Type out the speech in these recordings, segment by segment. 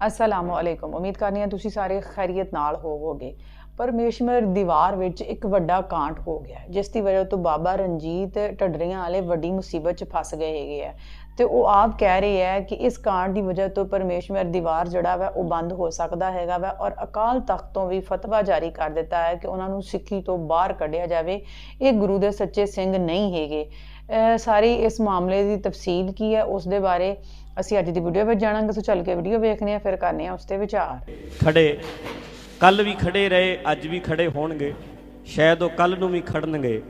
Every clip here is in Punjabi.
ਅਸਲਾਮੁ ਅਲੈਕੁਮ ਉਮੀਦ ਕਰਨੀ ਹੈ ਤੁਸੀਂ ਸਾਰੇ ਖੈਰੀਅਤ ਨਾਲ ਹੋਵੋਗੇ ਪਰਮੇਸ਼ਵਰ ਦੀਵਾਰ ਵਿੱਚ ਇੱਕ ਵੱਡਾ ਕਾਂਟ ਹੋ ਗਿਆ ਜਿਸ ਦੀ ਵਜ੍ਹਾ ਤੋਂ ਬਾਬਾ ਰਣਜੀਤ ਢੱਡਰੀਆਂ ਵਾਲੇ ਵੱਡੀ ਮੁਸੀਬਤ 'ਚ ਫਸ ਗਏ ਹੈਗੇ ਆ ਤੇ ਉਹ ਆਪ ਕਹਿ ਰਹੇ ਹੈ ਕਿ ਇਸ ਕਾਂਟ ਦੀ ਵਜ੍ਹਾ ਤੋਂ ਪਰਮੇਸ਼ਵਰ ਦੀਵਾਰ ਜਿਹੜਾ ਵਾ ਉਹ ਬੰਦ ਹੋ ਸਕਦਾ ਹੈਗਾ ਵਾ ਔਰ ਅਕਾਲ ਤਖਤ ਤੋਂ ਵੀ ਫਤਵਾ ਜਾਰੀ ਕਰ ਦਿੱਤਾ ਹੈ ਕਿ ਉਹਨਾਂ ਨੂੰ ਸਿੱਖੀ ਤੋਂ ਬਾਹਰ ਕੱਢਿਆ ਜਾਵੇ ਇਹ ਗੁਰੂ ਦੇ ਸੱਚੇ ਸਿੰਘ ਨਹੀਂ ਹੈਗੇ ਸਾਰੀ ਇਸ ਮਾਮਲੇ ਦੀ ਤਫਸੀਲ ਕੀ ਹੈ ਉਸ ਦੇ ਬਾਰੇ ਅਸੀਂ ਅੱਜ ਦੀ ਵੀਡੀਓ ਵਿੱਚ ਜਾਣਾਂਗੇ ਸੋ ਚੱਲ ਕੇ ਵੀਡੀਓ ਵੇਖਦੇ ਹਾਂ ਫਿਰ ਕਰਨੇ ਆ ਉਸ ਤੇ ਵਿਚਾਰ। ਖੜੇ ਕੱਲ ਵੀ ਖੜੇ ਰਹੇ ਅੱਜ ਵੀ ਖੜੇ ਹੋਣਗੇ। ਸ਼ਾਇਦ ਉਹ ਕੱਲ ਨੂੰ ਵੀ ਖੜਨਗੇ।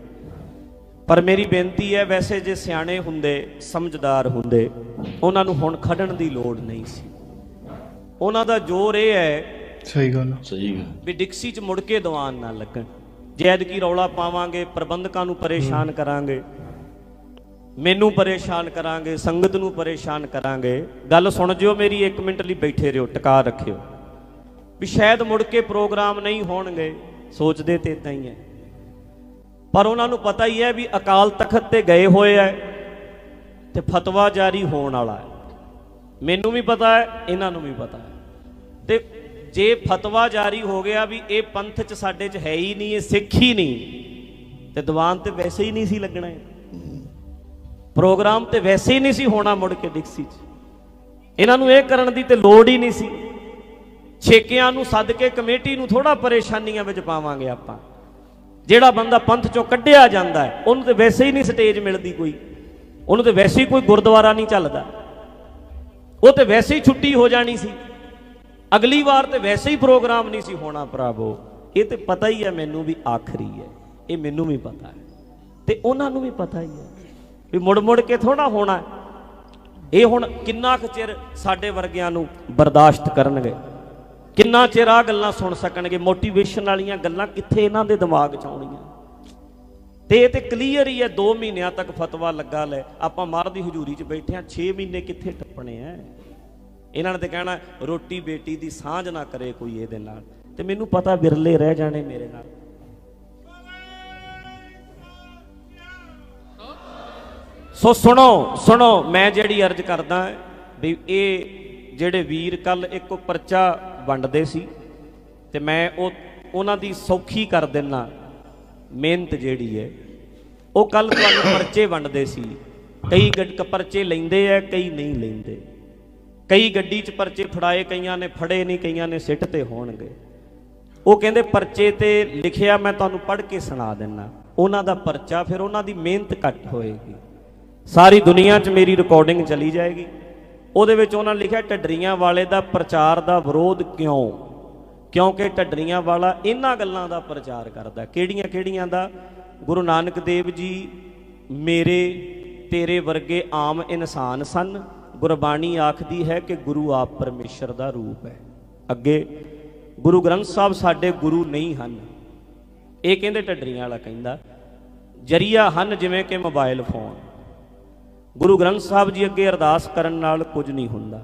ਪਰ ਮੇਰੀ ਬੇਨਤੀ ਹੈ ਵੈਸੇ ਜੇ ਸਿਆਣੇ ਹੁੰਦੇ ਸਮਝਦਾਰ ਹੁੰਦੇ ਉਹਨਾਂ ਨੂੰ ਹੁਣ ਖੜਨ ਦੀ ਲੋੜ ਨਹੀਂ ਸੀ। ਉਹਨਾਂ ਦਾ ਜ਼ੋਰ ਇਹ ਹੈ ਸਹੀ ਗੱਲ ਆ। ਸਹੀ ਗੱਲ। ਵੀ ਡਿਕਸੀ 'ਚ ਮੁੜ ਕੇ ਦੀਵਾਨ ਨਾ ਲੱਗਣ। ਜੈਦ ਕੀ ਰੌਲਾ ਪਾਵਾਂਗੇ ਪ੍ਰਬੰਧਕਾਂ ਨੂੰ ਪਰੇਸ਼ਾਨ ਕਰਾਂਗੇ। ਮੈਨੂੰ ਪਰੇਸ਼ਾਨ ਕਰਾਂਗੇ, ਸੰਗਤ ਨੂੰ ਪਰੇਸ਼ਾਨ ਕਰਾਂਗੇ। ਗੱਲ ਸੁਣ ਜਿਓ ਮੇਰੀ 1 ਮਿੰਟ ਲਈ ਬੈਠੇ ਰਹੋ ਟਿਕਾ ਰੱਖਿਓ। ਵੀ ਸ਼ਾਇਦ ਮੁੜ ਕੇ ਪ੍ਰੋਗਰਾਮ ਨਹੀਂ ਹੋਣਗੇ, ਸੋਚਦੇ ਤੇ ਇਦਾਂ ਹੀ ਹੈ ਪਰ ਉਹਨਾਂ ਨੂੰ ਪਤਾ ਹੀ ਹੈ ਵੀ ਅਕਾਲ ਤਖਤ ਤੇ ਗਏ ਹੋਏ ਐ ਤੇ ਫਤਵਾ ਜਾਰੀ ਹੋਣ ਵਾਲਾ ਹੈ ਮੈਨੂੰ ਵੀ ਪਤਾ ਹੈ ਇਹਨਾਂ ਨੂੰ ਵੀ ਪਤਾ ਹੈ ਤੇ ਜੇ ਫਤਵਾ ਜਾਰੀ ਹੋ ਗਿਆ ਵੀ ਇਹ ਪੰਥ 'ਚ ਸਾਡੇ 'ਚ ਹੈ ਹੀ ਨਹੀਂ, ਇਹ ਸਿੱਖ ਹੀ ਨਹੀਂ, ਤੇ ਦੀਵਾਨ ਤੇ ਵੈਸੇ ਹੀ ਨਹੀਂ ਸੀ ਲੱਗਣਾ ਇਹ। ਪ੍ਰੋਗਰਾਮ ਤੇ ਵੈਸੇ ਹੀ ਨਹੀਂ ਸੀ ਹੋਣਾ ਮੁੜ ਕੇ ਡਿਕਸੀ 'ਚ। ਇਹਨਾਂ ਨੂੰ ਇਹ ਕਰਨ ਦੀ ਤੇ ਲੋੜ ਹੀ ਨਹੀਂ ਸੀ। ਛੇਕਿਆਂ ਨੂੰ ਸੱਦ ਕੇ ਕਮੇਟੀ ਨੂੰ ਥੋੜਾ ਪਰੇਸ਼ਾਨੀਆਂ ਵਿੱਚ ਪਾਵਾਂਗੇ ਆਪਾਂ। ਜਿਹੜਾ ਬੰਦਾ ਪੰਥ ਚੋਂ ਕੱਢਿਆ ਜਾਂਦਾ ਹੈ, ਉਹਨੂੰ ਤੇ ਵੈਸੇ ਹੀ ਨਹੀਂ ਸਟੇਜ ਮਿਲਦੀ ਕੋਈ। ਉਹਨੂੰ ਤੇ ਵੈਸੇ ਹੀ ਕੋਈ ਗੁਰਦੁਆਰਾ ਨਹੀਂ ਚੱਲਦਾ। ਉਹ ਤੇ ਵੈਸੇ ਹੀ ਛੁੱਟੀ ਹੋ ਜਾਣੀ ਸੀ। ਅਗਲੀ ਵਾਰ ਤੇ ਵੈਸੇ ਹੀ ਪ੍ਰੋਗਰਾਮ ਨਹੀਂ ਸੀ ਹੋਣਾ ਭਰਾਵੋ। ਇਹ ਤੇ ਪਤਾ ਹੀ ਹੈ ਮੈਨੂੰ ਵੀ ਆਖਰੀ ਹੈ। ਇਹ ਮੈਨੂੰ ਵੀ ਪਤਾ ਹੈ। ਤੇ ਉਹਨਾਂ ਨੂੰ ਵੀ ਪਤਾ ਹੀ ਹੈ। ਵੀ ਮੁੜ ਮੁੜ ਕੇ ਥੋੜਾ ਹੋਣਾ। ਇਹ ਹੁਣ ਕਿੰਨਾ ਕੁ ਚਿਰ ਸਾਡੇ ਵਰਗਿਆਂ ਨੂੰ ਬਰਦਾਸ਼ਤ ਕਰਨਗੇ? ਕਿੰਨਾ ਚਿਰ ਆ ਗੱਲਾਂ ਸੁਣ ਸਕਣਗੇ? ਮੋਟੀਵੇਸ਼ਨ ਵਾਲੀਆਂ ਗੱਲਾਂ ਕਿੱਥੇ ਇਹਨਾਂ ਦੇ ਦਿਮਾਗ 'ਚ ਆਉਣੀਆਂ? ਤੇ ਇਹ ਤੇ ਕਲੀਅਰ ਹੀ ਹੈ 2 ਮਹੀਨਿਆਂ ਤੱਕ ਫਤਵਾ ਲੱਗਾ ਲੈ। ਆਪਾਂ ਮਰ ਦੀ ਹਜ਼ੂਰੀ 'ਚ ਬੈਠੇ ਆ 6 ਮਹੀਨੇ ਕਿੱਥੇ ਟੱਪਣੇ ਆ ਇਹਨਾਂ ਨੇ ਤੇ ਕਹਿਣਾ, ਰੋਟੀ ਬੇਟੀ ਦੀ ਸਾਂਝ ਨਾ ਕਰੇ ਕੋਈ ਇਹਦੇ ਨਾਲ। ਤੇ ਮੈਨੂੰ ਪਤਾ ਵਿਰਲੇ ਰਹਿ ਜਾਣੇ ਮੇਰੇ ਨਾਲ। ਸੋ ਸੁਣੋ ਸੁਣੋ, ਮੈਂ ਜਿਹੜੀ ਅਰਜ਼ ਕਰਦਾ ਵੀ ਇਹ ਜਿਹੜੇ ਵੀਰ ਕੱਲ ਇੱਕ ਪਰਚਾ ਵੰਡਦੇ ਸੀ ਤੇ ਮੈਂ ਉਹ, ਉਹਨਾਂ ਦੀ ਸੌਖੀ ਕਰ ਦਿੰਨਾ, ਮਿਹਨਤ ਜਿਹੜੀ ਹੈ, ਉਹ ਕੱਲ ਤੁਹਾਨੂੰ ਪਰਚੇ ਵੰਡਦੇ ਸੀ। ਕਈ ਗੱਡ, ਪਰਚੇ ਲੈਂਦੇ ਆ, ਕਈ ਨਹੀਂ ਲੈਂਦੇ। ਕਈ ਗੱਡੀ 'ਚ ਪਰਚੇ ਫੜਾਏ, ਕਈਆਂ ਨੇ ਫੜੇ ਨਹੀਂ, ਕਈਆਂ ਨੇ ਸਿੱਟ ਤੇ ਹੋਣਗੇ। ਉਹ ਕਹਿੰਦੇ ਪਰਚੇ ਤੇ ਲਿਖਿਆ ਮੈਂ ਤੁਹਾਨੂੰ ਪੜ੍ਹ ਕੇ ਸੁਣਾ ਦਿੰਨਾ। ਉਹਨਾਂ ਦਾ ਪਰਚਾ, ਫਿਰ ਉਹਨਾਂ ਦੀ ਮਿਹਨਤ ਘੱਟ ਹੋਏਗੀ। ਸਾਰੀ ਦੁਨੀਆ 'ਚ ਮੇਰੀ ਰਿਕਾਰਡਿੰਗ ਚਲੀ ਜਾਏਗੀ। ਉਹਦੇ ਵਿੱਚ ਉਹਨਾਂ ਲਿਖਿਆ, ਢੱਡਰੀਆਂ ਵਾਲੇ ਦਾ ਪ੍ਰਚਾਰ ਦਾ ਵਿਰੋਧ ਕਿਉਂ? ਕਿਉਂਕਿ ਢੱਡਰੀਆਂ ਵਾਲਾ ਇਹਨਾਂ ਗੱਲਾਂ ਦਾ ਪ੍ਰਚਾਰ ਕਰਦਾ। ਕਿਹੜੀਆਂ ਕਿਹੜੀਆਂ ਦਾ? ਗੁਰੂ ਨਾਨਕ ਦੇਵ ਜੀ, ਮੇਰੇ, ਤੇਰੇ ਵਰਗੇ ਆਮ ਇਨਸਾਨ ਸਨ। ਗੁਰਬਾਣੀ ਆਖਦੀ ਹੈ ਕਿ ਗੁਰੂ ਆਪ ਪਰਮੇਸ਼ਰ ਦਾ ਰੂਪ ਹੈ। ਅੱਗੇ, ਗੁਰੂ ਗ੍ਰੰਥ ਸਾਹਿਬ ਸਾਡੇ ਗੁਰੂ ਨਹੀਂ ਹਨ। ਇਹ ਕਹਿੰਦੇ ਢੱਡਰੀਆਂ ਵਾਲਾ ਕਹਿੰਦਾ, ਜਰੀਆ ਹਨ ਜਿਵੇਂ ਕਿ ਮੋਬਾਈਲ ਫੋਨ। ਗੁਰੂ ਗ੍ਰੰਥ ਸਾਹਿਬ ਜੀ ਅੱਗੇ ਅਰਦਾਸ ਕਰਨ ਨਾਲ ਕੁਝ ਨਹੀਂ ਹੁੰਦਾ।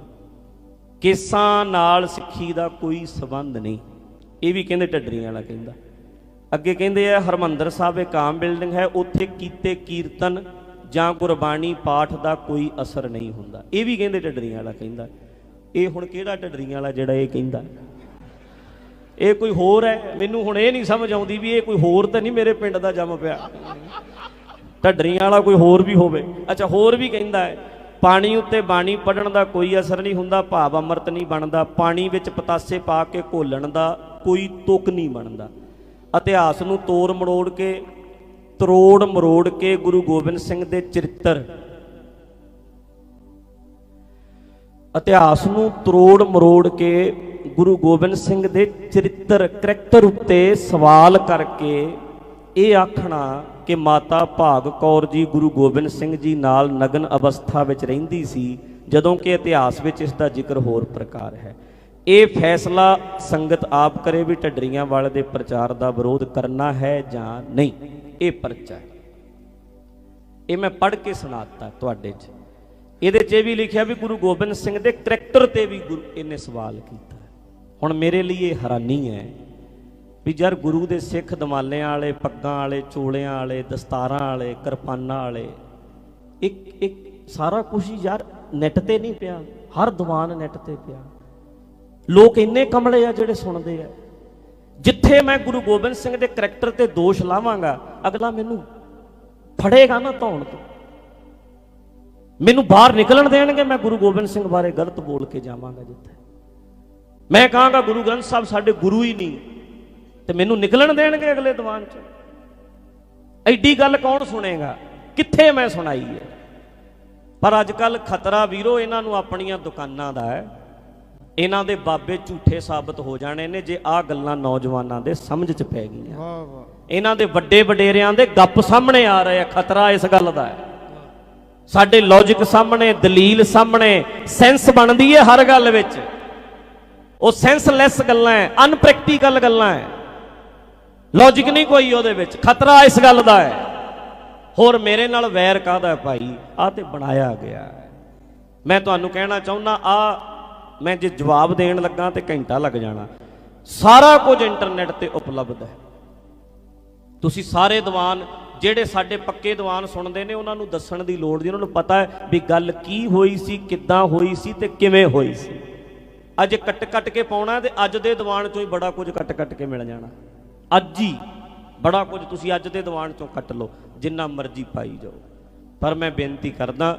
ਕੇਸਾਂ ਨਾਲ ਸਿੱਖੀ ਦਾ ਕੋਈ ਸਬੰਧ ਨਹੀਂ। ਇਹ ਵੀ ਕਹਿੰਦੇ ਢੱਡਰੀਆਂ ਵਾਲਾ ਕਹਿੰਦਾ। ਅੱਗੇ ਕਹਿੰਦੇ ਆ, ਹਰਮੰਦਰ ਸਾਹਿਬ ਇੱਕ ਆਮ ਬਿਲਡਿੰਗ ਹੈ, ਉੱਥੇ ਕੀਤੇ ਕੀਰਤਨ ਜਾਂ ਗੁਰਬਾਣੀ ਪਾਠ ਦਾ ਕੋਈ ਅਸਰ ਨਹੀਂ ਹੁੰਦਾ। ਇਹ ਵੀ ਕਹਿੰਦੇ ਢੱਡਰੀਆਂ ਵਾਲਾ ਕਹਿੰਦਾ। ਇਹ ਹੁਣ ਕਿਹੜਾ ਢੱਡਰੀਆਂ ਵਾਲਾ ਜਿਹੜਾ ਇਹ ਕਹਿੰਦਾ? ਇਹ ਕੋਈ ਹੋਰ ਹੈ? ਮੈਨੂੰ ਹੁਣ ਇਹ ਨਹੀਂ ਸਮਝ ਆਉਂਦੀ ਵੀ ਇਹ ਕੋਈ ਹੋਰ ਤਾਂ ਨਹੀਂ ਮੇਰੇ ਪਿੰਡ ਦਾ ਜੰਮ ਪਿਆ। ਢੱਡਰੀਆਂ ਵਾਲਾ ਕੋਈ ਹੋਰ ਵੀ ਹੋਵੇ। ਅੱਛਾ, ਹੋਰ ਵੀ ਕਹਿੰਦਾ ਹੈ, ਪਾਣੀ ਉੱਤੇ ਬਾਣੀ ਪੜਨ ਦਾ ਕੋਈ ਅਸਰ ਨਹੀਂ ਹੁੰਦਾ, ਭਾਵ ਅੰਮ੍ਰਿਤ ਨਹੀਂ ਬਣਦਾ, ਪਾਣੀ ਵਿੱਚ ਪਤਾਸੇ ਪਾ ਕੇ ਘੋਲਣ ਦਾ ਕੋਈ ਤੁਕ ਨਹੀਂ ਬਣਦਾ। ਇਤਿਹਾਸ ਨੂੰ ਤੋੜ ਮਰੋੜ ਕੇ, ਤਰੋੜ ਮਰੋੜ ਕੇ ਗੁਰੂ ਗੋਬਿੰਦ ਸਿੰਘ ਦੇ ਚਰਿੱਤਰ। ਇਤਿਹਾਸ ਨੂੰ ਤਰੋੜ ਮਰੋੜ ਕੇ ਗੁਰੂ ਗੋਬਿੰਦ ਸਿੰਘ ਦੇ ਚਰਿੱਤਰ, ਕਰੈਕਟਰ ਉੱਤੇ ਸਵਾਲ ਕਰਕੇ ਇਹ ਆਖਣਾ ਕਿ ਮਾਤਾ ਭਾਗ ਕੌਰ ਜੀ ਗੁਰੂ ਗੋਬਿੰਦ ਸਿੰਘ ਜੀ ਨਾਲ ਨਗਨ ਅਵਸਥਾ ਵਿੱਚ ਰਹਿੰਦੀ ਸੀ, ਜਦੋਂ ਕਿ ਇਤਿਹਾਸ ਵਿੱਚ ਇਸ ਦਾ ਜ਼ਿਕਰ ਹੋਰ ਪ੍ਰਕਾਰ ਹੈ। ਇਹ ਫੈਸਲਾ ਸੰਗਤ ਆਪ ਕਰੇ ਵੀ ਢੱਡਰੀਆਂ ਵਾਲੇ ਦੇ ਪ੍ਰਚਾਰ ਦਾ ਵਿਰੋਧ ਕਰਨਾ ਹੈ ਜਾਂ ਨਹੀਂ? ਇਹ ਪਰਚਾ ਹੈ। ਇਹ ਮੈਂ ਪੜ੍ਹ ਕੇ ਸੁਣਾਤਾ ਤੁਹਾਡੇ 'ਚ। ਇਹਦੇ 'ਚ ਇਹ ਵੀ ਲਿਖਿਆ ਵੀ ਗੁਰੂ ਗੋਬਿੰਦ ਸਿੰਘ ਦੇ ਕਰੈਕਟਰ ਤੇ ਵੀ ਗੁਰੂ, ਇਹਨੇ ਸਵਾਲ ਕੀਤਾ। ਹੁਣ ਮੇਰੇ ਲਈ ਇਹ ਹੈਰਾਨੀ ਹੈ ਵੀ ਯਾਰ ਗੁਰੂ ਦੇ ਸਿੱਖ ਦਮਾਲਿਆਂ ਵਾਲੇ, ਪੱਗਾਂ ਵਾਲੇ, ਚੋਲਿਆਂ ਵਾਲੇ, ਦਸਤਾਰਾਂ ਵਾਲੇ, ਕਿਰਪਾਨਾਂ ਵਾਲੇ, ਇੱਕ ਇੱਕ ਸਾਰਾ ਕੁਝ ਯਾਰ ਨੈਟ ਤੇ ਨਹੀਂ ਪਿਆ, ਹਰ ਦੀਵਾਨ ਨੈਟ ਤੇ ਪਿਆ। ਲੋਕ ਇੰਨੇ ਕਮਲੇ ਆ ਜਿਹੜੇ ਸੁਣਦੇ ਆ। ਜਿੱਥੇ ਮੈਂ ਗੁਰੂ ਗੋਬਿੰਦ ਸਿੰਘ ਦੇ ਕਰੈਕਟਰ ਤੇ ਦੋਸ਼ ਲਾਵਾਂਗਾ, ਅਗਲਾ ਮੈਨੂੰ ਫੜੇਗਾ ਨਾ ਧੌਣ ਤੋਂ। ਮੈਨੂੰ ਬਾਹਰ ਨਿਕਲਣ ਦੇਣਗੇ, ਮੈਂ ਗੁਰੂ ਗੋਬਿੰਦ ਸਿੰਘ ਬਾਰੇ ਗਲਤ ਬੋਲ ਕੇ ਜਾਵਾਂਗਾ ਜਿੱਥੇ। ਮੈਂ ਕਹਾਂਗਾ ਗੁਰੂ ਗ੍ਰੰਥ ਸਾਹਿਬ ਸਾਡੇ ਗੁਰੂ ਹੀ ਨਹੀਂ। ਤੇ ਮੈਨੂੰ ਨਿਕਲਣ ਦੇਣਗੇ ਅਗਲੇ ਦੀਵਾਨ 'ਚ? ਐਡੀ ਗੱਲ ਕੌਣ ਸੁਣੇਗਾ? ਕਿੱਥੇ ਮੈਂ ਸੁਣਾਈ ਹੈ? ਪਰ ਅੱਜ ਕੱਲ ਖਤਰਾ ਵੀਰੋ ਇਹਨਾਂ ਨੂੰ ਆਪਣੀਆਂ ਦੁਕਾਨਾਂ ਦਾ ਹੈ। ਇਹਨਾਂ ਦੇ ਬਾਬੇ ਝੂਠੇ ਸਾਬਤ ਹੋ ਜਾਣੇ ਨੇ ਜੇ ਆਹ ਗੱਲਾਂ ਨੌਜਵਾਨਾਂ ਦੇ ਸਮਝ 'ਚ ਪੈ ਗਈਆਂ। ਵਾਹ ਵਾਹ। ਇਹਨਾਂ ਦੇ ਵੱਡੇ ਵਡੇਰਿਆਂ ਦੇ ਗੱਪ ਸਾਹਮਣੇ ਆ ਰਹੇ ਆ ਖਤਰਾ ਇਸ ਗੱਲ ਦਾ ਹੈ। ਸਾਡੇ ਲੌਜੀਕ ਸਾਹਮਣੇ ਦਲੀਲ ਸਾਹਮਣੇ ਸੈਂਸ ਬਣਦੀ ਹੈ ਹਰ ਗੱਲ ਵਿੱਚ। ਉਹ ਸੈਂਸਲੈਸ ਗੱਲਾਂ ਹੈ ਅਨਪ੍ਰੈਕਟੀਕਲ ਗੱਲਾਂ ਹੈ। ਲੌਜੀਕ ਨਹੀਂ ਕੋਈ ਉਹਦੇ ਵਿੱਚ। ਖਤਰਾ ਇਸ ਗੱਲ ਦਾ ਹੈ। ਹੋਰ ਮੇਰੇ ਨਾਲ ਵੈਰ ਕਾਹਦਾ ਹੈ ਭਾਈ? ਆ ਤੇ ਬਣਾਇਆ ਗਿਆ ਹੈ। ਮੈਂ ਤੁਹਾਨੂੰ ਕਹਿਣਾ ਚਾਹੁੰਦਾ ਆ ਮੈਂ ਜੇ ਜਵਾਬ ਦੇਣ ਲੱਗਾ ਤੇ ਘੰਟਾ ਲੱਗ ਜਾਣਾ। ਸਾਰਾ ਕੁਝ ਇੰਟਰਨੈਟ ਤੇ ਉਪਲਬਧ ਹੈ। ਤੁਸੀਂ ਸਾਰੇ ਦੀਵਾਨ, ਜਿਹੜੇ ਸਾਡੇ ਪੱਕੇ ਦੀਵਾਨ ਸੁਣਦੇ ਨੇ, ਉਹਨਾਂ ਨੂੰ ਦੱਸਣ ਦੀ ਲੋੜ ਨਹੀਂ। ਉਹਨਾਂ ਨੂੰ ਪਤਾ ਹੈ ਵੀ ਗੱਲ ਕੀ ਹੋਈ ਸੀ, ਕਿੱਦਾਂ ਹੋਈ ਸੀ ਤੇ ਕਿਵੇਂ ਹੋਈ ਸੀ। ਅੱਜ ਕੱਟ ਕੱਟ ਕੇ ਪਾਉਣਾ ਤੇ ਅੱਜ ਦੇ ਦੀਵਾਨ ਚੋਂ ਹੀ ਬੜਾ ਕੁਝ ਕੱਟ ਕੱਟ ਕੇ ਮਿਲ ਜਾਣਾ। ਅੱਜ ਹੀ ਬੜਾ ਕੁਝ ਤੁਸੀਂ ਅੱਜ ਦੇ ਦੀਵਾਨ ਚੋਂ ਕੱਟ ਲਓ, ਜਿੰਨਾ ਮਰਜ਼ੀ ਪਾਈ ਜਾਓ। ਪਰ ਮੈਂ ਬੇਨਤੀ ਕਰਦਾ,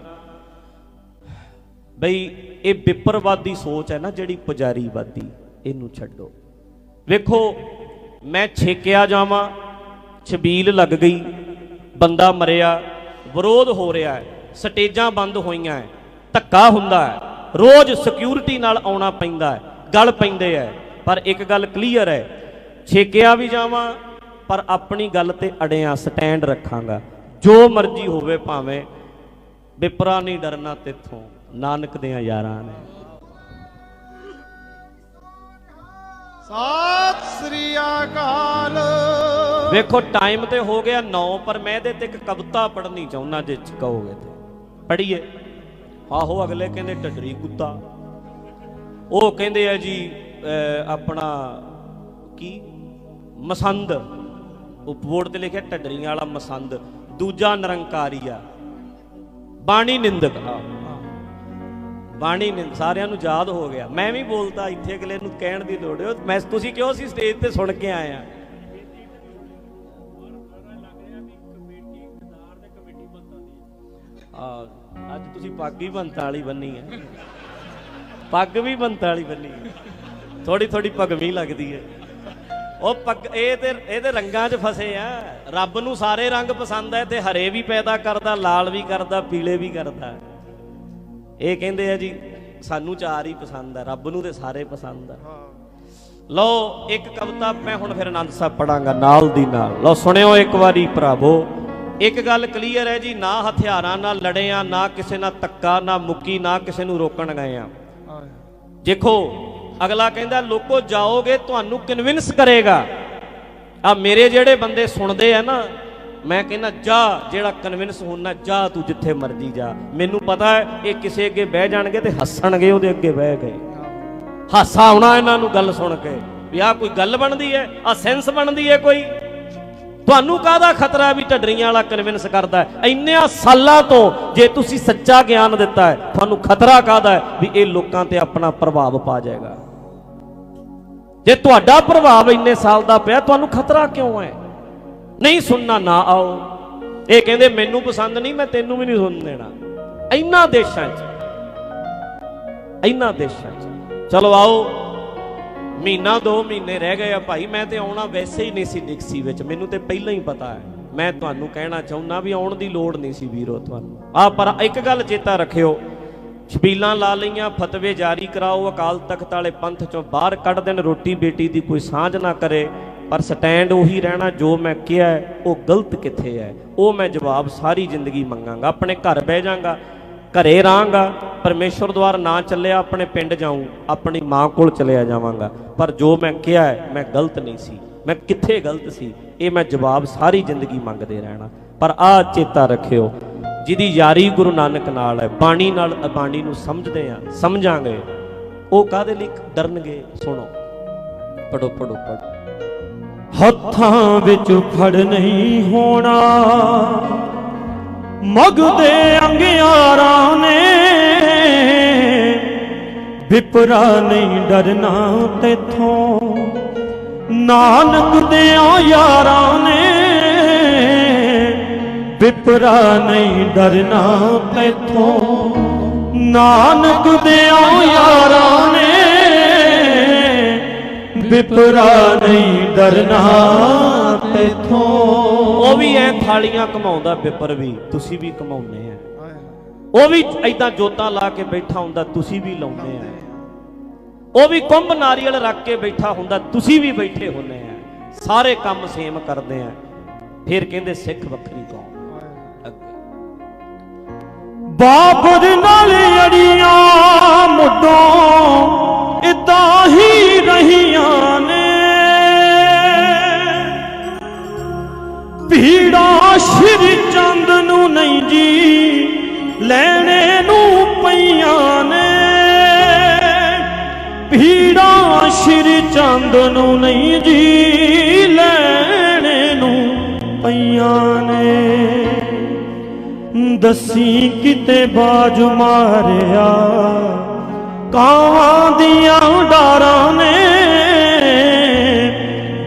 ਬਈ ਇਹ ਵਿਪਰਵਾਦੀ ਸੋਚ ਹੈ ਨਾ, ਜਿਹੜੀ ਪੁਜਾਰੀਵਾਦੀ, ਇਹਨੂੰ ਛੱਡੋ। ਵੇਖੋ, ਮੈਂ ਛੇਕਿਆ ਜਾਵਾਂ, ਛਬੀਲ ਲੱਗ ਗਈ, ਬੰਦਾ ਮਰਿਆ, ਵਿਰੋਧ ਹੋ ਰਿਹਾ ਹੈ, ਸਟੇਜਾਂ ਬੰਦ ਹੋਈਆਂ ਹੈ, ਧੱਕਾ ਹੁੰਦਾ ਹੈ, ਰੋਜ਼ ਸਿਕਿਉਰਿਟੀ ਨਾਲ ਆਉਣਾ ਪੈਂਦਾ ਹੈ, ਗਲ ਪੈਂਦੇ ਹੈ, ਪਰ ਇੱਕ ਗੱਲ ਕਲੀਅਰ ਹੈ ਛੇਕਿਆ ਵੀ ਜਾਵਾਂ ਪਰ ਆਪਣੀ ਗੱਲ ਤੇ ਅੜਿਆਂ ਸਟੈਂਡ ਰੱਖਾਂਗਾ। ਜੋ ਮਰਜ਼ੀ ਹੋਵੇ ਭਾਵੇਂ ਵਿਪਰਾ ਨਹੀਂ ਡਰਨਾ ਤੇਥੋਂ ਨਾਨਕ ਦੀਆਂ ਯਾਰਾਂ ਨੇ। ਸਤਿ ਸ੍ਰੀ ਅਕਾਲ। ਵੇਖੋ ਟਾਈਮ ਤੇ ਹੋ ਗਿਆ 9 ਪਰ ਮੈਂ ਇਹਦੇ ਤੇ ਇੱਕ ਕਵਿਤਾ ਪੜ੍ਹਨੀ ਚਾਹੁੰਦਾ ਜੇ ਚ ਕਹੋਗੇ ਤੇ। ਪੜ੍ਹੀਏ। ਆਹੋ ਅਗਲੇ ਕਹਿੰਦੇ ਢੱਡਰੀ ਕੁੱਤਾ। ਉਹ ਕਹਿੰਦੇ ਆ ਜੀ ਆਪਣਾ ਕੀ? ਮਸੰਦ। ਉਹ ਬੋਰਡ ਤੇ ਲਿਖਿਆ ਢੱਡਰੀਆਂ ਵਾਲਾ ਮਸੰਦ। ਦੂਜਾ ਨਿਰੰਕਾਰੀ ਆ ਬਾਣੀ ਨਿੰਦਕ। ਹਾਂ। ਬਾਣੀ ਨਿੰਦ। ਸਾਰਿਆਂ ਨੂੰ ਯਾਦ ਹੋ ਗਿਆ। ਮੈਂ ਵੀ ਬੋਲਤਾ ਇੱਥੇ ਅਗਲੇ ਨੂੰ ਕਹਿਣ ਦੀ ਲੋੜ ਹੈ। ਮੈਂ ਤੁਸੀਂ ਕਿਉਂ ਸੀ ਸਟੇਜ ਤੇ ਸੁਣ ਕੇ ਆਏ ਆ? ਅੱਜ ਤੁਸੀਂ ਪੱਗ ਹੀ ਬੰਤ ਵਾਲੀ ਬੰਨੀ ਹੈ। ਪੱਗ ਵੀ ਬੰਤ ਵਾਲੀ ਬੰਨੀ ਹੈ। ਥੋੜੀ ਥੋੜੀ ਭਗਵੀਂ ਲੱਗਦੀ ਹੈ। ਉਹ ਪੱਗ ਇਹ ਤੇ ਇਹਦੇ ਰੰਗਾਂ 'ਚ ਫਸੇ ਆ। ਰੱਬ ਨੂੰ ਸਾਰੇ ਰੰਗ ਪਸੰਦ ਹੈ ਤੇ ਹਰੇ ਵੀ ਪੈਦਾ ਕਰਦਾ ਲਾਲ ਵੀ ਕਰਦਾ ਪੀਲੇ ਵੀ ਕਰਦਾ। ਇਹ ਕਹਿੰਦੇ ਆ ਜੀ ਸਾਨੂੰ ਚਾਰ ਹੀ ਪਸੰਦ ਆ ਰੱਬ ਨੂੰ ਤੇ ਸਾਰੇ ਪਸੰਦ ਆ। ਲਓ ਇੱਕ ਕਵਿਤਾ ਮੈਂ ਹੁਣ ਫਿਰ ਆਨੰਦ ਸਾਹਿਬ ਪੜਾਂਗਾ ਨਾਲ ਦੀ ਨਾਲ। ਲਓ ਸੁਣਿਓ ਇੱਕ ਵਾਰੀ ਭਰਾਵੋ। ਇੱਕ ਗੱਲ ਕਲੀਅਰ ਹੈ ਜੀ ਨਾ ਹਥਿਆਰਾਂ ਨਾਲ ਲੜੇ ਆ ਨਾ ਕਿਸੇ ਨਾਲ ਤੱਕਾ ਨਾ ਮੁੱਕੀ ਨਾ ਕਿਸੇ ਨੂੰ ਰੋਕਣ ਗਏ ਆ। ਦੇਖੋ ਅਗਲਾ ਕਹਿੰਦਾ, ਲੋਕੋ, ਜਾਓਗੇ, ਤੁਹਾਨੂੰ ਕਨਵਿੰਸ ਕਰੇਗਾ। ਆ ਮੇਰੇ ਜਿਹੜੇ ਬੰਦੇ ਸੁਣਦੇ ਆ ਨਾ, ਮੈਂ ਕਹਿੰਦਾ, ਜਾ, ਜਿਹੜਾ ਕਨਵਿੰਸ ਹੋਣਾ ਜਾ ਤੂੰ ਜਿੱਥੇ ਮਰਜ਼ੀ ਜਾ। ਮੈਨੂੰ ਪਤਾ ਹੈ, ਇਹ ਕਿਸੇ ਅੱਗੇ ਬਹਿ ਜਾਣਗੇ ਤੇ ਹੱਸਣਗੇ, ਉਹਦੇ ਅੱਗੇ ਬਹਿ ਗਏ। ਹਾਸਾ ਆਉਣਾ ਇਹਨਾਂ ਨੂੰ ਗੱਲ ਸੁਣ ਕੇ, ਵੀ ਆਹ ਕੋਈ ਗੱਲ ਬਣਦੀ ਹੈ? ਆ ਸੈਂਸ ਬਣਦੀ ਹੈ ਕੋਈ? ਤੁਹਾਨੂੰ ਕਾਹਦਾ ਖਤਰਾ ਵੀ ਢੱਡਰੀਆਂ ਵਾਲਾ ਕਨਵਿੰਸ ਕਰਦਾ ਹੈ? ਇੰਨਿਆਂ ਸਾਲਾਂ ਤੋਂ ਜੇ ਤੁਸੀਂ ਸੱਚਾ ਗਿਆਨ ਦਿੱਤਾ ਹੈ, ਤੁਹਾਨੂੰ ਖਤਰਾ ਕਾਹਦਾ ਹੈ? ਵੀ ਇਹ ਲੋਕਾਂ ਤੇ ਆਪਣਾ ਪ੍ਰਭਾਵ ਪਾ ਜਾਏਗਾ। ਜੇ ਤੁਹਾਡਾ ਪ੍ਰਭਾਵ ਇੰਨੇ ਸਾਲ ਦਾ ਪਿਆ, ਤੁਹਾਨੂੰ ਖਤਰਾ ਕਿਉਂ ਹੈ? ਨਹੀਂ ਸੁਣਨਾ ਨਾ ਆਓ। ਇਹ ਕਹਿੰਦੇ, ਮੈਨੂੰ ਪਸੰਦ ਨਹੀਂ, ਮੈਂ ਤੈਨੂੰ ਵੀ ਨਹੀਂ ਸੁਣ ਦੇਣਾ। ਇੰਨਾ ਦੇਸ਼ਾਂ 'ਚ। ਇੰਨਾ ਦੇਸ਼ਾਂ 'ਚ। ਚਲੋ ਆਓ। ਮਹੀਨਾ, ਦੋ ਮਹੀਨੇ ਰਹਿ ਗਏ ਆ ਭਾਈ, ਮੈਂ ਤੇ ਆਉਣਾ ਵੈਸੇ ਹੀ ਨਹੀਂ ਸੀ ਡਿਕਸੀ ਵਿੱਚ। ਮੈਨੂੰ ਤੇ ਪਹਿਲਾਂ ਹੀ ਪਤਾ ਹੈ। ਮੈਂ ਤੁਹਾਨੂੰ ਕਹਿਣਾ ਚਾਹੁੰਦਾ ਵੀ ਆਉਣ ਦੀ ਲੋੜ ਨਹੀਂ ਸੀ ਵੀਰੋ ਤੁਹਾਨੂੰ। ਆ ਪਰ ਇੱਕ ਗੱਲ ਚੇਤਾ ਰੱਖਿਓ। ਛਬੀਲਾਂ ਲਾ ਲਈਆਂ, ਫਤਵੇ ਜਾਰੀ ਕਰਾਓ, ਅਕਾਲ ਤਖਤ ਵਾਲੇ ਪੰਥ ਚੋਂ ਬਾਹਰ ਕੱਢ ਦੇਣ, ਰੋਟੀ ਬੇਟੀ ਦੀ ਕੋਈ ਸਾਂਝ ਨਾ ਕਰੇ। ਪਰ ਸਟੈਂਡ ਉਹੀ ਰਹਿਣਾ, ਜੋ ਮੈਂ ਕਿਹਾ ਉਹ ਗਲਤ ਕਿੱਥੇ ਹੈ? ਉਹ ਮੈਂ ਜਵਾਬ ਸਾਰੀ ਜ਼ਿੰਦਗੀ ਮੰਗਾਂਗਾ, ਆਪਣੇ ਘਰ ਬਹਿ ਜਾਾਂਗਾ, ਘਰੇ ਰਹਾਂਗਾ, ਪਰਮੇਸ਼ਵਰ ਦੁਆਰ ਨਾ ਚੱਲਿਆ, ਆਪਣੇ ਪਿੰਡ ਜਾਊਂ, ਆਪਣੀ ਮਾਂ ਕੋਲ ਚਲਿਆ ਜਾਵਾਂਗਾ। ਪਰ ਜੋ ਮੈਂ ਕਿਹਾ ਮੈਂ ਗਲਤ ਨਹੀਂ ਸੀ। ਮੈਂ ਕਿੱਥੇ ਗਲਤ ਸੀ? ਇਹ ਮੈਂ ਜਵਾਬ ਸਾਰੀ ਜ਼ਿੰਦਗੀ ਮੰਗਦੇ ਰਹਿਣਾ। ਪਰ ਆ ਚੇਤਾ ਰੱਖਿਓ ਜਿਹਦੀ ਯਾਰੀ ਗੁਰੂ ਨਾਨਕ ਨਾਲ ਹੈ, ਬਾਣੀ ਨਾਲ ਬਾਣੀ ਨੂੰ ਸਮਝਦੇ ਆ ਸਮਝਾਂਗੇ। ਉਹ ਕਾਦੇ ਲਈ? ਡਰਨਗੇ, ਸੁਣੋ। ਪੜੋ ਪੜੋ ਪੜੋ ਹੱਥਾਂ ਵਿੱਚ ਫੜ ਨਹੀਂ ਹੋਣਾ। ਮਗਦੇ ਅੰਗਿਆਰਾਂ ਨੇ ਵਿਪਰਾ ਨਹੀਂ ਡਰਨਾ ਤੇਥੋਂ। ਨਾਨਕ ਦਿਆਂ ਯਾਰਾਂ ਨੇ ਵਿਪਰਾ ਨਹੀਂ ਡਰਨਾ ਤੇਥੋਂ ਨਾਨਕ ਦਿਆਂ ਯਾਰਾਂ ਨੇ ਵਿਪਰਾ ਨਹੀਂ ਡਰਨਾ ਤੇਥੋਂ ਉਹ ਵੀ ਐ ਥਾਲੀਆਂ ਕਮਾਉਂਦਾ ਵਿਪਰ ਵੀ, ਤੁਸੀਂ ਵੀ ਕਮਾਉਂਦੇ ਆ ਉਹ ਵੀ ਐਦਾਂ ਜੋਤਾਂ ਲਾ ਕੇ ਬੈਠਾ ਹੁੰਦਾ, ਤੁਸੀਂ ਵੀ ਲਾਉਂਦੇ ਆ ਉਹ ਵੀ ਕੁੰਭ ਨਾਰੀਅਲ ਰੱਖ ਕੇ ਬੈਠਾ ਹੁੰਦਾ, ਤੁਸੀਂ ਵੀ ਬੈਠੇ ਹੁੰਦੇ ਆ ਸਾਰੇ ਕੰਮ ਸੇਮ ਕਰਦੇ ਆ ਫਿਰ ਕਹਿੰਦੇ ਸਿੱਖ ਵੱਖਰੀ ਕੌਮ। ਬਾਬਰ ਨਾਲ ਅੜੀਆਂ ਮੁੱਢੋਂ ਇਦਾਂ ਹੀ ਰਹੀਆਂ ਨੇ। ਭੀੜਾ ਸ਼੍ਰੀ ਚੰਦ ਨੂੰ ਨਹੀਂ ਜੀ, ਲੈਣੇ ਨੂੰ ਪਈਆਂ ਨੇ। ਭੀੜਾ ਸ਼੍ਰੀ ਚੰਦ ਨੂੰ ਨਹੀਂ ਜੀ, ਲੈਣੇ ਨੂੰ ਪਈਆਂ ਨੇ। ਦੱਸੀ ਕਿਤੇ ਬਾਜ ਮਾਰਿਆ। ਕਾਵਾਂ ਦੀਆਂ ਡਾਰਾਂ ਨੇ?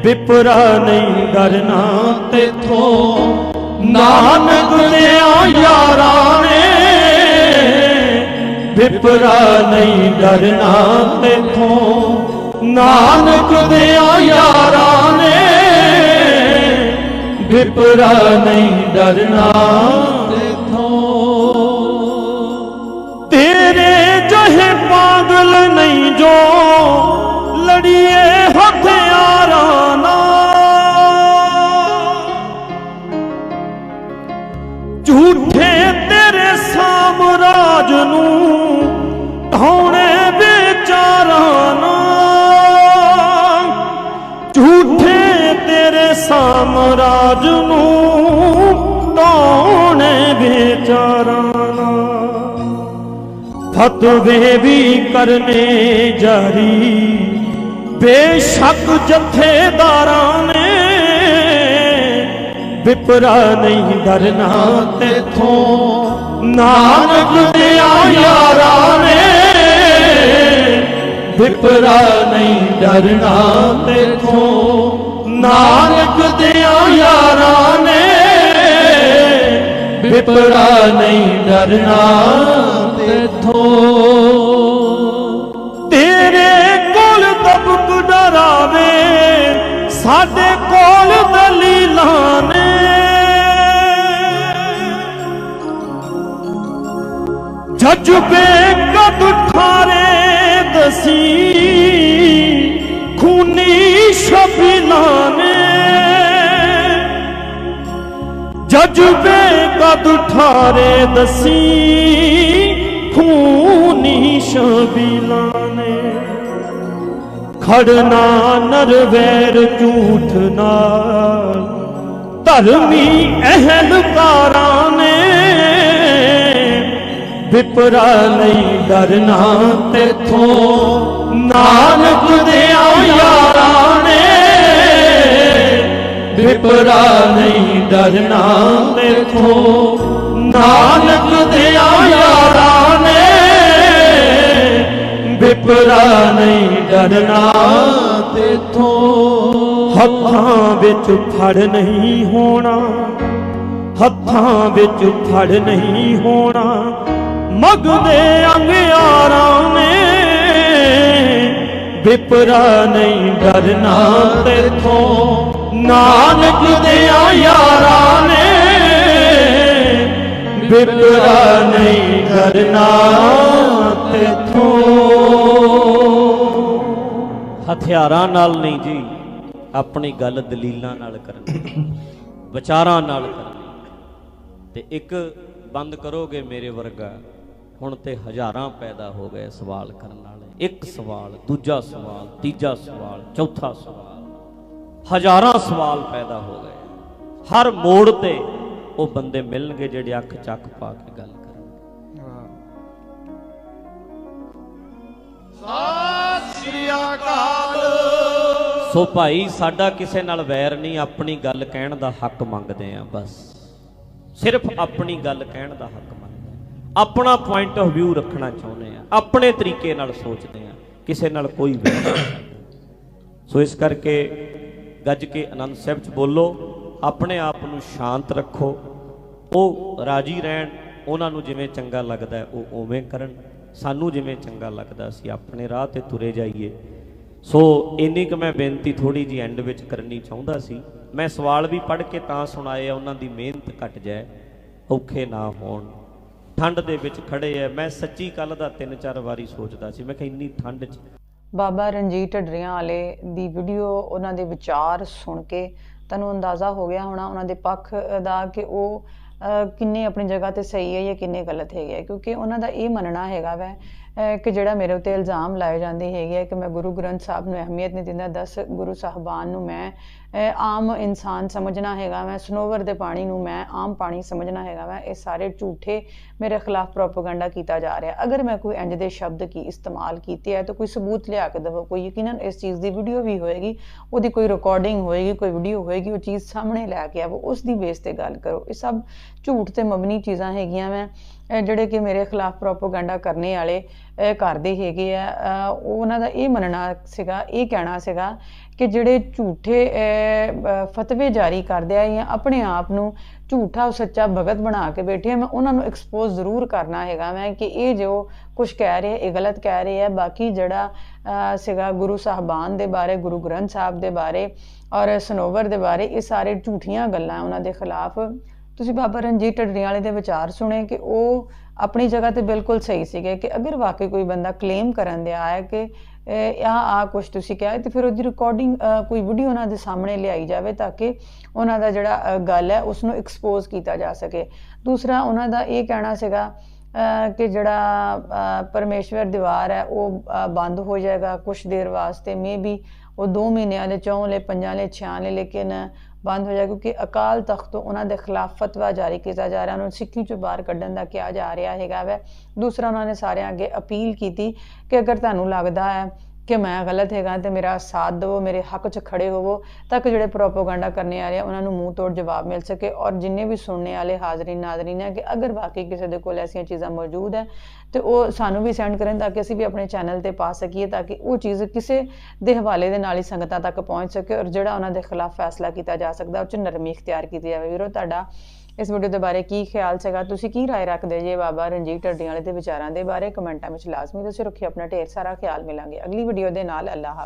ਵਿਪਰਾ ਨਹੀਂ ਡਰਨਾ ਤੇਥੋਂ। ਨਾਨਕ ਦਿਆਂ ਯਾਰਾਂ ਨੇ। ਵਿਪਰਾ ਨਹੀਂ ਡਰਨਾ ਤੇਥੋਂ। ਨਾਨਕ ਦਿਆਂ ਯਾਰਾਂ ਨੇ। ਵਿਪਰਾ ਨਹੀਂ ਡਰਨਾ ਨਹੀਂ ਜੋ ਫਤਵੇ ਵੀ ਕਰਨੇ ਜਾਰੀ। ਬੇਸ਼ੱਕ ਜਥੇਦਾਰਾਂ ਨੇ ਵਿਪਰਾ ਨਹੀਂ ਡਰਨਾ ਤੇਥੋਂ। ਨਾਨਕ ਦਿਆਂ ਯਾਰਾਂ ਨੇ ਵਿਪਰਾ ਨਹੀਂ ਡਰਨਾ ਤੇਥੋਂ। ਨਾਨਕ ਦਿਆਂ ਯਾਰਾਂ ਨੇ ਵਿਪਰਾ ਨਹੀਂ ਡਰਨਾ ਤੇਥੋਂ ਤੇਰੇ ਕੋਲ ਦਬਕ ਡਰਾਵੇ, ਸਾਡੇ ਕੋਲ ਦਲੀਲਾਂ ਨੇ। ਜਜਬੇ ਕਦ ਠਾਰੇ ਦਸੀ, ਖੂਨੀ ਸ਼ਬੀਲਾਂ ਨੇ। ਜਜਬੇ ਕਦ ਠਾਰੇ ਦਸੀ ਖੂਨੀ ਸ਼ਬੀਲਾਂ ਨੇ ਖੜਨਾ ਨਰਵੈਰ ਝੂਠ ਨਾਲ। ਧਰਮੀ ਅਹਲਕਾਰਾਂ ਨੇ ਵਿਪਰਾ ਨਹੀਂ ਡਰਨਾ ਤੇਥੋਂ। ਨਾਨਕ ਦੇ ਯਾਰਾਂ ਨੇ ਵਿਪਰਾ ਨਹੀਂ ਡਰਨਾ ਤੇਥੋਂ। ਨਾਨਕ ਦੇ ਯਾਰਾਂ ਵਿਪਰਾ ਨਹੀਂ ਡਰਨਾ। ਤੇਥੋਂ ਹੱਥਾਂ ਵਿੱਚ ਫੜ ਨਹੀਂ ਹੋਣਾ। ਹੱਥਾਂ ਵਿੱਚ ਫੜ ਨਹੀਂ ਹੋਣਾ। ਮਗਦੇ ਅੰਗਿਆਰਾਂ ਨੇ। ਵਿਪਰਾ ਨਹੀਂ ਡਰਨਾ ਤੇਥੋਂ। ਨਾਨਕ ਦੇ ਯਾਰਾਂ ਨੇ। ਵਿਪਰਾ ਨਹੀਂ ਡਰਨਾ ਤੇਥੋਂ। ਹਥਿਆਰਾਂ ਨਾਲ ਨਹੀਂ ਜੀ, ਆਪਣੀ ਗੱਲ ਦਲੀਲਾਂ ਨਾਲ ਕਰਨੀ। ਵਿਚਾਰਾਂ ਨਾਲ ਕਰਨੀ। ਤੇ ਇੱਕ ਬੰਦ ਕਰੋਗੇ ਮੇਰੇ ਵਰਗਾ, ਹੁਣ ਤੇ ਹਜ਼ਾਰਾਂ ਪੈਦਾ ਹੋ ਗਏ ਸਵਾਲ ਕਰਨ ਵਾਲੇ। ਇੱਕ ਸਵਾਲ, ਦੂਜਾ ਸਵਾਲ, ਤੀਜਾ ਸਵਾਲ, ਚੌਥਾ ਸਵਾਲ। ਹਜ਼ਾਰਾਂ ਸਵਾਲ ਪੈਦਾ ਹੋ ਗਏ। ਹਰ ਮੋੜ ਤੇ ਉਹ ਬੰਦੇ ਮਿਲਣਗੇ ਜਿਹੜੇ ਅੱਖ ਚੱਕ ਪਾ ਕੇ ਗੱਲ ਕਰਨਗੇ। ਸਤਿ ਸ੍ਰੀ ਅਕਾਲ। ਸੋ ਭਾਈ, ਸਾਡਾ ਕਿਸੇ ਨਾਲ ਵੈਰ ਨਹੀਂ, ਆਪਣੀ ਗੱਲ ਕਹਿਣ ਦਾ ਹੱਕ ਮੰਗਦੇ ਆ ਬਸ। ਸਿਰਫ ਆਪਣੀ ਗੱਲ ਕਹਿਣ ਦਾ ਹੱਕ ਮੰਗਦੇ ਆ। ਆਪਣਾ ਪੁਆਇੰਟ ਆਫ View ਰੱਖਣਾ ਚਾਹੁੰਦੇ ਆ ਆਪਣੇ ਤਰੀਕੇ ਨਾਲ ਸੋਚਦੇ ਆ ਕਿਸੇ ਨਾਲ ਕੋਈ ਵੀ ਸੋ ਇਸ ਕਰਕੇ ਗੱਜ ਕੇ ਆਨੰਦ ਸਾਹਿਬ ਚ ਬੋਲੋ, ਆਪਣੇ ਆਪ ਨੂੰ ਸ਼ਾਂਤ ਰੱਖੋ। ਉਹ ਰਾਜੀ ਰਹਿਣ, ਉਹਨਾਂ ਨੂੰ ਜਿਵੇਂ ਚੰਗਾ ਲੱਗਦਾ ਉਹ ਉਵੇਂ ਕਰਨ। ਸਾਨੂੰ ਜਿਵੇਂ ਚੰਗਾ ਲੱਗਦਾ, ਅਸੀਂ ਆਪਣੇ ਰਾਹ ਤੇ ਤੁਰੇ ਜਾਈਏ। ਸੋ ਇੰਨੀ ਕੁ ਮੈਂ ਬੇਨਤੀ ਥੋੜੀ ਜੀ ਐਂਡ ਵਿੱਚ ਕਰਨੀ ਚਾਹੁੰਦਾ ਸੀ। ਮੈਂ ਸਵਾਲ ਵੀ ਪੜ੍ਹ ਕੇ ਤਾਂ ਸੁਣਾਏ ਆ, ਉਹਨਾਂ ਦੀ ਮਿਹਨਤ ਘਟ ਜਾਏ, ਔਖੇ ਨਾ ਹੋਣ। ਠੰਡ ਦੇ ਵਿੱਚ ਖੜੇ ਐ ਮੈਂ ਸੱਚੀ ਕੱਲ ਦਾ ਤਿੰਨ ਚਾਰ ਵਾਰੀ ਸੋਚਦਾ ਸੀ, ਮੈਂ ਕਿ ਇੰਨੀ ਠੰਡ 'ਚ ਬਾਬਾ ਰਣਜੀਤ ਢੱਡਰੀਆਂ ਵਾਲੇ ਦੀ ਵੀਡੀਓ ਉਹਨਾਂ ਦੇ ਵਿਚਾਰ ਸੁਣ ਕੇ ਤੁਹਾਨੂੰ ਅੰਦਾਜ਼ਾ ਹੋ ਗਿਆ ਹੋਣਾ, ਉਹਨਾਂ ਦੇ ਪੱਖ ਦਾ ਕਿ ਉਹ ਕਿੰਨੇ ਆਪਣੀ ਜਗ੍ਹਾ ਤੇ ਸਹੀ ਹੈ ਜਾਂ ਕਿੰਨੇ ਗਲਤ ਹੈਗੇ ਆ। ਕਿਉਂਕਿ ਉਹਨਾਂ ਦਾ ਇਹ ਮੰਨਣਾ ਹੈਗਾ ਵੈ ਕਿ ਜਿਹੜਾ ਮੇਰੇ ਉੱਤੇ ਇਲਜ਼ਾਮ ਲਾਏ ਜਾਂਦੇ ਹੈਗੇ ਆ ਕਿ ਮੈਂ ਗੁਰੂ ਗ੍ਰੰਥ ਸਾਹਿਬ ਨੂੰ ਅਹਿਮੀਅਤ ਨਹੀਂ ਦਿੰਦਾ 10 ਗੁਰੂ ਸਾਹਿਬਾਨ ਨੂੰ ਮੈਂ ਆਮ ਇਨਸਾਨ ਸਮਝਣਾ ਹੈਗਾ ਮੈਂ ਸਨੋਵਰ ਦੇ ਪਾਣੀ ਨੂੰ ਮੈਂ ਆਮ ਪਾਣੀ ਸਮਝਣਾ ਹੈਗਾ ਮੈਂ ਇਹ ਸਾਰੇ ਝੂਠੇ ਮੇਰੇ ਖਿਲਾਫ ਪ੍ਰੋਪਗੈਂਡਾ ਕੀਤਾ ਜਾ ਰਿਹਾ। ਅਗਰ ਮੈਂ ਕੋਈ ਇੰਜ ਦੇ ਸ਼ਬਦ ਕੀ ਇਸਤੇਮਾਲ ਕੀਤੇ ਹੈ ਤਾਂ ਕੋਈ ਸਬੂਤ ਲਿਆ ਕੇ ਦੇਵੋ, ਕੋਈ ਯਕੀਨਨ ਇਸ ਚੀਜ਼ ਦੀ ਵੀਡੀਓ ਵੀ ਹੋਏਗੀ, ਉਹਦੀ ਕੋਈ ਰਿਕਾਰਡਿੰਗ ਹੋਏਗੀ, ਕੋਈ ਵੀਡੀਓ ਹੋਏਗੀ, ਉਹ ਚੀਜ਼ ਸਾਹਮਣੇ ਲੈ ਕੇ ਆਵੋ, ਉਸ ਦੀ ਬੇਸ ਤੇ ਗੱਲ ਕਰੋ। ਇਹ ਸਭ ਝੂਠ ਤੇ ਮਬਨੀ ਚੀਜ਼ਾਂ ਹੈਗੀਆਂ ਮੈਂ ਜਿਹੜੇ ਕਿ ਮੇਰੇ ਖਿਲਾਫ ਪ੍ਰੋਪਗੈਂਡਾ ਕਰਨੇ ਵਾਲੇ ਕਰਦੇ ਹੈਗੇ ਆ ਉਹ ਉਹਨਾਂ ਦਾ ਇਹ ਮੰਨਣਾ ਸੀਗਾ, ਇਹ ਕਹਿਣਾ ਸੀਗਾ ਕਿ ਜਿਹੜੇ ਝੂਠੇ ਫਤਵੇ ਜਾਰੀ ਕਰਦੇ ਆ ਜਾਂ ਆਪਣੇ ਆਪ ਨੂੰ ਝੂਠਾ ਸੱਚਾ ਭਗਤ ਬਣਾ ਕੇ ਬੈਠੇ ਆ, ਮੈਂ ਉਹਨਾਂ ਨੂੰ ਐਕਸਪੋਜ਼ ਜ਼ਰੂਰ ਕਰਨਾ ਹੈਗਾ ਮੈਂ ਕਿ ਇਹ ਜੋ ਕੁਝ ਕਹਿ ਰਹੇ ਇਹ ਗਲਤ ਕਹਿ ਰਹੇ ਆ। ਬਾਕੀ ਜਿਹੜਾ ਸੀਗਾ ਗੁਰੂ ਸਾਹਿਬਾਨ ਦੇ ਬਾਰੇ, ਗੁਰੂ ਗ੍ਰੰਥ ਸਾਹਿਬ ਦੇ ਬਾਰੇ ਔਰ ਸਨੋਵਰ ਦੇ ਬਾਰੇ, ਇਹ ਸਾਰੇ ਝੂਠੀਆਂ ਗੱਲਾਂ ਉਹਨਾਂ ਦੇ ਖਿਲਾਫ ਤੁਸੀਂ ਬਾਬਾ ਰਣਜੀਤ ਢੱਡਰੀਆਂ ਵਾਲੇ ਦੇ ਵਿਚਾਰ ਸੁਣੇ ਕਿ ਉਹ ਆਪਣੀ ਜਗ੍ਹਾ ਤੇ ਬਿਲਕੁਲ ਸਹੀ ਸੀਗੇ ਕਿ ਅਗਰ ਵਾਕਈ ਕੋਈ ਬੰਦਾ ਕਲੇਮ ਕਰਨ ਦੇ ਆਇਆ ਕਿ ਇਹ ਆ ਆ ਕੁਝ ਤੁਸੀਂ ਕਿਹਾ ਹੈ, ਤੇ ਫਿਰ ਉਹਦੀ ਰਿਕਾਰਡਿੰਗ ਕੋਈ ਵੀਡੀਓ ਉਹਨਾਂ ਦੇ ਸਾਹਮਣੇ ਲਿਆਈ ਜਾਵੇ ਤਾਂ ਕਿ ਉਹਨਾਂ ਦਾ ਜਿਹੜਾ ਗੱਲ ਹੈ ਉਸ ਨੂੰ ਐਕਸਪੋਜ਼ ਕੀਤਾ ਜਾ ਸਕੇ। ਦੂਸਰਾ ਉਹਨਾਂ ਦਾ ਇਹ ਕਹਿਣਾ ਸੀਗਾ ਕਿ ਜਿਹੜਾ ਪਰਮੇਸ਼ਵਰ ਦੀਵਾਰ ਹੈ ਉਹ ਬੰਦ ਹੋ ਜਾਏਗਾ ਕੁਝ ਦੇਰ ਵਾਸਤੇ ਮੇਬੀ ਉਹ 2 ਮਹੀਨਿਆਂ ਦੇ, ਚੌਂ ਲਈ ਪੰਜਾਂ ਲਈ ਛਿਆਂ ਲਈ ਲੇਕਿਨ ਬੰਦ ਹੋ ਜਾਏ, ਕਿਉਂਕਿ ਅਕਾਲ ਤਖਤ ਤੋਂ ਉਹਨਾਂ ਦੇ ਖਿਲਾਫ ਫਤਵਾ ਜਾਰੀ ਕੀਤਾ ਜਾ ਰਿਹਾ, ਉਹਨਾਂ ਨੂੰ ਸਿੱਖੀ ਚੋਂ ਬਾਹਰ ਕੱਢਣ ਦਾ ਕਿਹਾ ਜਾ ਰਿਹਾ ਹੈਗਾ ਵੈ। ਦੂਸਰਾ, ਉਹਨਾਂ ਨੇ ਸਾਰਿਆਂ ਅੱਗੇ ਅਪੀਲ ਕੀਤੀ ਕਿ ਅਗਰ ਤੁਹਾਨੂੰ ਲੱਗਦਾ ਹੈ ਕਿ ਮੈਂ ਗਲਤ ਹੈਗਾ ਤੇ ਮੇਰਾ ਸਾਥ ਦਿਵੋ ਮੇਰੇ ਹੱਕ 'ਚ ਖੜੇ ਹੋਵੋ ਤਾਂ ਕਿ ਜਿਹੜੇ ਪ੍ਰੋਪਗੈਂਡਾ ਕਰਨੇ ਵਾਲੇ ਆ, ਉਹਨਾਂ ਨੂੰ ਮੂੰਹ ਤੋੜ ਜਵਾਬ ਮਿਲ ਸਕੇ ਔਰ ਜਿੰਨੇ ਵੀ ਸੁਣਨੇ ਵਾਲੇ ਹਾਜ਼ਰੀਨ ਨਾਜ਼ਰੀਨ ਹੈ ਕਿ ਅਗਰ ਵਾਕਈ ਕਿਸੇ ਦੇ ਕੋਲ ਐਸੀਆਂ ਚੀਜ਼ਾਂ ਮੌਜੂਦ ਹੈ ਤੇ ਉਹ ਸਾਨੂੰ ਵੀ ਸੈਂਡ ਕਰਨ ਤਾਂ ਕਿ ਅਸੀਂ ਵੀ ਆਪਣੇ ਚੈਨਲ ਤੇ ਪਾ ਸਕੀਏ ਤਾਂ ਕਿ ਉਹ ਚੀਜ਼ ਕਿਸੇ ਦੇ ਹਵਾਲੇ ਦੇ ਨਾਲ ਹੀ ਸੰਗਤਾਂ ਤੱਕ ਪਹੁੰਚ ਸਕੇ ਔਰ ਜਿਹੜਾ ਉਹਨਾਂ ਦੇ ਖਿਲਾਫ ਫੈਸਲਾ ਕੀਤਾ ਜਾ ਸਕਦਾ ਉਹ 'ਚ ਨਰਮੀ ਇਖਤਿਆਰ ਕੀਤੀ ਜਾਵੇ। ਵੀਰੋ ਤੁਹਾਡਾ ਇਸ ਵੀਡੀਓ ਦੇ ਬਾਰੇ ਕੀ ਖਿਆਲ ਸੀਗਾ ਤੁਸੀਂ ਕੀ رائے ਰੱਖਦੇ ਜੇ ਬਾਬਾ ਰਣਜੀਤ ਢੱਡੀਆਂ ਵਾਲੇ ਦੇ ਵਿਚਾਰਾਂ ਦੇ ਬਾਰੇ ਕਮੈਂਟਾਂ ਵਿੱਚ ਲਾਜ਼ਮੀ ਦੱਸਿਓ ਰੱਖਿਓ ਆਪਣਾ ਢੇਰ ਸਾਰਾ ਖਿਆਲ ਮਿਲਾਂਗੇ ਅਗਲੀ ਵੀਡੀਓ ਦੇ ਨਾਲ ਅੱਲਾਹ ਹਾਫਿਜ਼